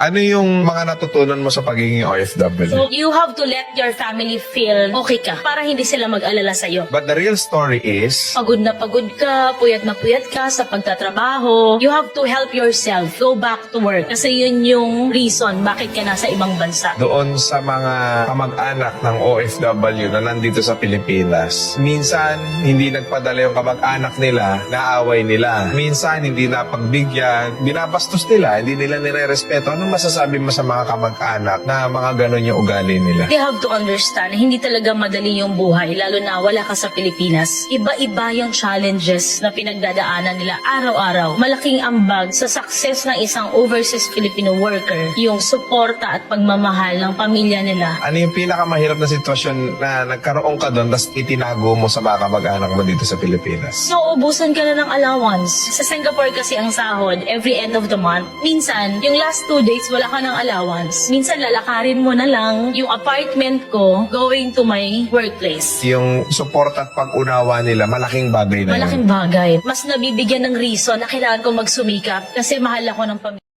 Ano yung mga natutunan mo sa pagiging OFW? So, you have to let your family feel okay ka para hindi sila mag-alala sa'yo. But the real story is, Pagod na pagod ka, puyat na puyat ka sa pagtatrabaho. You have to help yourself go back to work. Kasi yun yung reason bakit ka nasa ibang bansa. doon sa mga kamag-anak ng OFW na nandito sa Pilipinas. Minsan, hindi nagpadala yung kamag-anak nila, naaway nila. Minsan, hindi napagbigyan, binabastos nila, hindi nila nire-respeto. Anong masasabi mo sa mga kamag-anak na mga ganon yung ugali nila? They have to understand hindi talaga madali yung buhay, lalo na wala ka sa Pilipinas. Iba-iba yung challenges na pinagdadaanan nila araw-araw. Malaking ambag sa success ng isang overseas Filipino worker, yung suporta at pagmamahal ng pamilya nila. Ano yung pinakamahirap na sitwasyon na nagkaroon ka doon tapos itinago mo sa mga kamag-anak mo dito sa Pilipinas? Nauubusan ka na ng allowance. Sa Singapore kasi ang sahod, every end of the month. Minsan, yung last two days, wala ka ng allowance. Minsan, lalakarin mo na lang yung apartment ko going to my workplace. Yung support at pag-unawa nila, malaking bagay na yun. Malaking bagay. Mas nabibigyan ng reason na kailangan ko magsumikap kasi mahal ako ng pamilya.